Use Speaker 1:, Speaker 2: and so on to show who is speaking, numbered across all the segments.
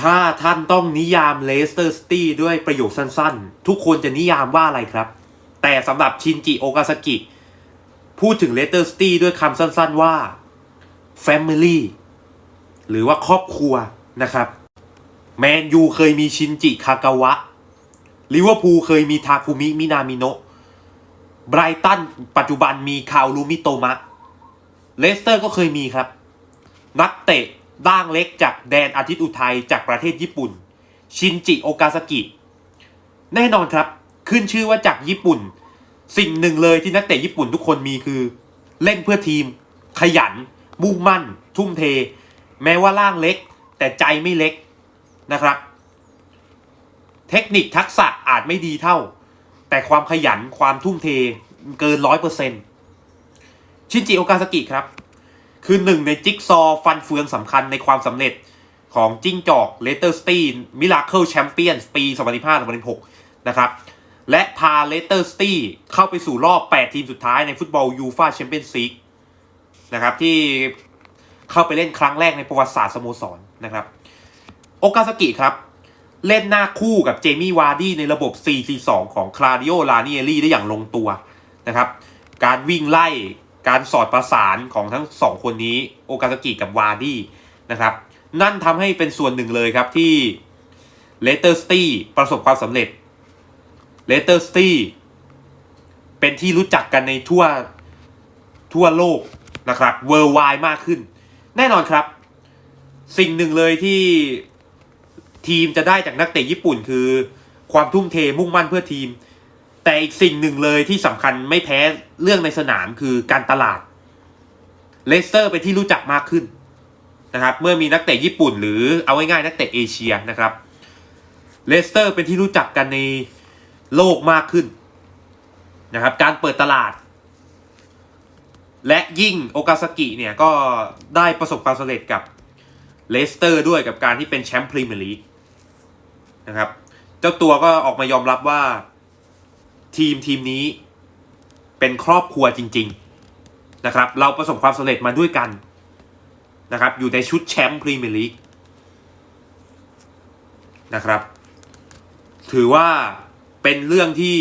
Speaker 1: ถ้าท่านต้องนิยามเลสเตอร์สตี้ด้วยประโยคสั้นๆ ทุกคนจะนิยามว่าอะไรครับ แต่สำหรับชินจิโอกาซากิ พูดถึงเลสเตอร์สตี้ด้วยคำสั้นๆว่า Family หรือว่าครอบครัวนะครับ แมนยูเคยมีชินจิคากาวะลิเวอร์พูลเคยมีทาคุมิมินามิโนะไบรตันปัจจุบันมีคาวลูมิโตมะ เลสเตอร์ก็เคยมีครับ นักเตะ ร่างเล็กจากแดนอาทิตย์อุทัยจากประเทศญี่ปุ่น ชินจิโอกาซากิ แน่นอนครับ ขึ้นชื่อว่าจากญี่ปุ่น สิ่งหนึ่งเลยที่นักเตะญี่ปุ่นทุกคนมีคือ เล่นเพื่อทีม ขยัน มุ่งมั่น ทุ่มเท แม้ว่าร่างเล็ก แต่ใจไม่เล็กนะครับ เทคนิคทักษะอาจไม่ดีเท่า แต่ความขยันความทุ่มเทเกินร้อยเปอร์เซ็นชินจิโอกาซากิครับ คือหนึ่งในจิ๊กซอฟันเฟืองสำคัญในความสำเร็จของจิ้งจอกเลเตอร์สตีนมิราเคิลแชมเปี้ยนปี 2015-2016 นะครับ และพาเลเตอร์สตีเข้าไปสู่รอบ 8 ทีมสุดท้ายในฟุตบอลยูฟาแชมเปี้ยนซีกนะครับ ที่เข้าไปเล่นครั้งแรกในประวัติศาสตร์สโมสรนะครับ โอกาซกิครับ เล่นหน้าคู่กับเจมี่วาร์ดี้ในระบบ 4-4-2 ของคลาดิโอลาเนียรี่ได้อย่างลงตัวนะครับ การวิ่งไล่ การสอดประสานของทั้งสองคนนี้โอกาซากิกับวาร์ดี้นะครับ นั่นทำให้เป็นส่วนหนึ่งเลยครับที่เลเตอร์สตีประสบความสำเร็จเลเตอร์สตีเป็นที่รู้จักกันในทั่วทั่วโลกนะครับเวอร์ไวมากขึ้น แน่นอนครับ สิ่งหนึ่งเลยที่ทีมจะได้จากนักเตะญี่ปุ่นคือ ความทุ่มเทมุ่งมั่นเพื่อทีม แต่อีกสิ่งหนึ่งเลยที่สำคัญไม่แพ้เรื่องในสนามคือการตลาด เลสเตอร์เป็นที่รู้จักมากขึ้นนะครับ เมื่อมีนักเตะญี่ปุ่นหรือเอาง่ายๆนักเตะเอเชียนะครับ เลสเตอร์เป็นที่รู้จักกันในโลกมากขึ้นนะครับ การเปิดตลาด และยิ่งโอกาซากิเนี่ยก็ได้ประสบความสำเร็จกับเลสเตอร์ด้วยกับการที่เป็นแชมป์พรีเมียร์ลีกนะครับ เจ้าตัวก็ออกมายอมรับว่า ทีมทีมนี้เป็นครอบครัวจริง ๆ นะครับ เราประสบความสำเร็จมาด้วยกันนะครับ อยู่ในชุดแชมป์พรีเมียร์ลีกนะครับ ถือว่าเป็นเรื่องที่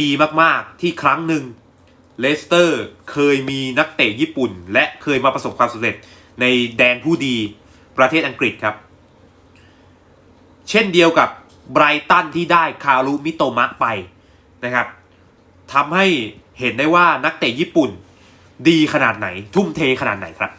Speaker 1: ดีมากๆที่ครั้งหนึ่งเลสเตอร์เคยมีนักเตะญี่ปุ่น และเคยมาประสบความสำเร็จในแดนผู้ดีประเทศอังกฤษครับ เช่นเดียวกับ ไบรตันที่ได้คารุมิโตมะไปนะครับทำให้เห็นได้ว่านักเตะญี่ปุ่น ดีขนาดไหนทุ่มเทขนาดไหนครับ